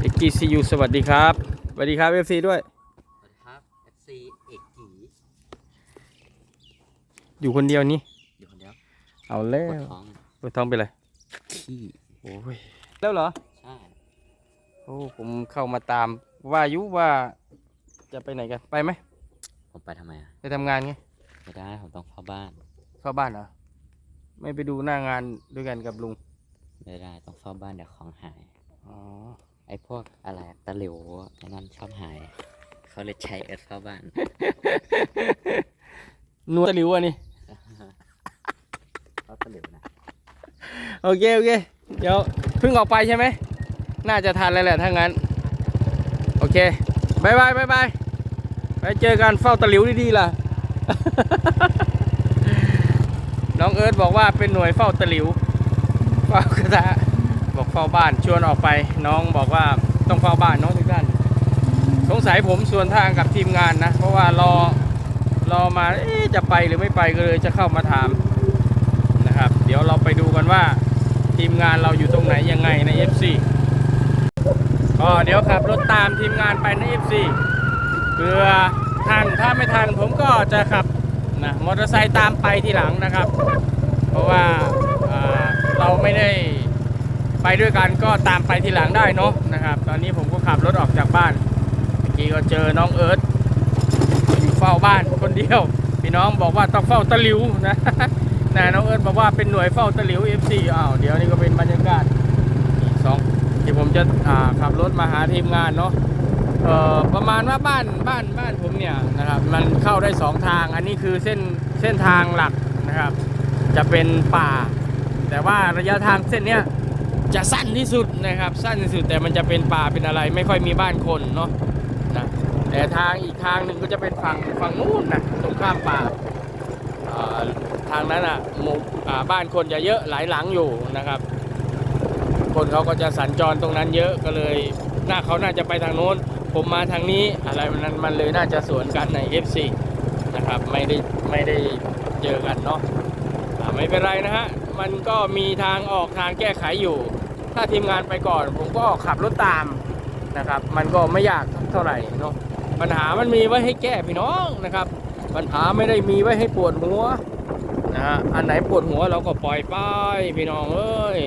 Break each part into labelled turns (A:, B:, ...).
A: เอกกี้ซียูสวัสดีครับสวัสดีครับเอฟซีด้วย
B: สวัสดีครับ FC เอกกี
A: อยู่คนเดียวนี่
B: อยู่คนเดียว
A: เอาแล้
B: ปวด
A: ว
B: ท้อง
A: ปวดท้องเป็นไร
B: ขี้
A: โอ้ยแล้วเหรอ
B: ใช่
A: โอ้ผมเข้ามาตามว่ายุว่าจะไปไหนกันไปไหม
B: ผมไปทำไมอะ
A: ไปทำงานไง
B: ไม่ได้ผมต้องเข้าบ้าน
A: เข้าบ้านเหรอไม่ไปดูหน้างานด้วยกันกับลุง
B: ไม่ได้ต้องเฝ้าบ้านเดี๋ยวของหาย
A: อ๋อ
B: ไอ้พวกอะไรตะหลิวไอ้นั่นชอบหาย เขาเลยใช้เอิร์ธเฝ้าบ้าน
A: นวดตะหลิวอะนี่
B: เขาตะหลิวนะ
A: โอเคโอเคเดี๋ยวเพิ่งออกไปใช่ไหม น่าจะทันแล้วแหละถ้างั้น โอเคบายบายบายบายไปเจอกันเฝ้าตะหลิวดีๆล่ะ น้องเอิร์ธบอกว่าเป็นหน่วยเฝ้าตะหลิวเฝ้ากระทะ บอกเฝ้าบ้านชวนออกไปน้องบอกว่าต้องเฝ้าบ้านน้องทุกท่านสงสัยผมส่วนทางกับทีมงานนะ เพราะว่ารอรอมาอจะไปหรือไม่ไปก็เลยจะเข้ามาถามนะครับ เดี๋ยวเราไปดูกันว่าทีมงานเราอยู่ตรงไหนยังไงใน FC ก็เดี๋ยวขับรถตามทีมงานไปใน FC เพื่อทันถ้าไม่ทันผมก็จะขับนะมอเตอร์ไซค์ตามไปทีหลังนะครับ เพราะว่าเราไม่ได้ ไปด้วยกันก็ตามไปทีหลังได้เนาะนะครับ ตอนนี้ผมก็ขับรถออกจากบ้านเมื่อกี้ก็เจอน้องเอิร์ธอยู่เฝ้าบ้านคนเดียวพี่น้องบอกว่าต้องเฝ้าตะลิวนะนะน้องเอิร์ธบอกว่าเป็นหน่วยเฝ้าตะลิว FC อ้าวเดี๋ยวนี้ก็เป็นบรรยากาศทีสองที่ผมจะขับรถมาหาทีมงานเนาะประมาณว่าบ้านบ้านบ้านผมเนี่ยนะครับมันเข้าได้สองทางอันนี้คือเส้นเส้นทางหลักนะครับ จะเป็นป่า แต่ว่าระยะทางเส้นเนี้ย จะสั้นที่สุดนะครับ สั้นที่สุดแต่มันจะเป็นป่าเป็นอะไรไม่ค่อยมีบ้านคนเนาะนะแต่ทางอีกทางหนึ่งก็จะเป็นฝั่งฝั่งนู้นนะตรงข้ามป่าทางนั้นอะหมู่บ้านคนจะเยอะหลายหลังอยู่นะครับ คนเขาก็จะสัญจรตรงนั้นเยอะก็เลยน่าเขาน่าจะไปทางโน้น ผมมาทางนี้อะไรนั้นมันเลยน่าจะสวนกันใน FC นะครับไม่ได้ไม่ได้เจอกันเนาะไม่เป็นไรนะฮะมันก็มีทางออกทางแก้ไขอยู่ ถ้าทีมงานไปก่อน ผมก็ขับรถตามนะครับ มันก็ไม่ยากเท่าไหร่เนาะปัญหามันมีไว้ให้แก้พี่น้องนะครับ ปัญหาไม่ได้มีไว้ให้ปวดหัวนะฮะอันไหนปวดหัวเราก็ปล่อยไปพี่น้องเอ้ย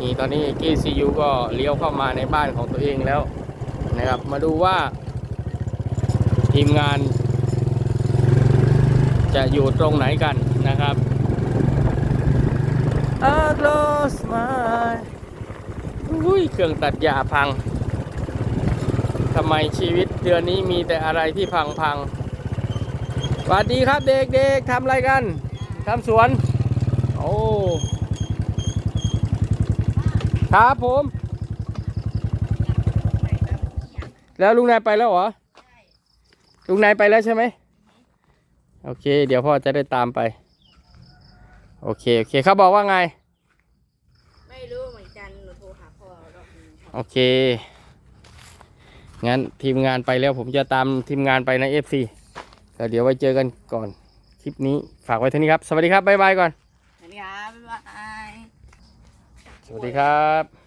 A: นี่ตอนนี้กีซียูก็เลี้ยวเข้ามาในบ้านของตัวเองแล้วนะครับ มาดูว่า ทีมงาน จะอยู่ตรงไหนกันนะครับ I close my อุ้ยเครื่องตัดหญ้าพังทำไมชีวิตเดือนนี้มีแต่อะไรที่พังพังสวัสดีครับเด็กๆทำอะไรกันทำสวน โอ้ครับผม แล้วลุงนายไปแล้วเหรอลุงนายไปแล้วใช่ไหมโอเค เดี๋ยวพ่อจะได้ตามไป โอเค โอเคเขาบอกว่าไง
C: ไม่รู้เหมือนกัน หนูโทรหาพ่อรอบนึง
A: โอเค งั้นทีมงานไปแล้วผมจะตามทีมงานไปใน FC ก็เดี๋ยวไว้เจอกันก่อน คลิปนี้ฝากไว้เท่านี้ครับ สวัสดีครับ บ๊ายบายก่อน
C: สวัสดีครับบ๊ายบาย
A: สวัสดีครับ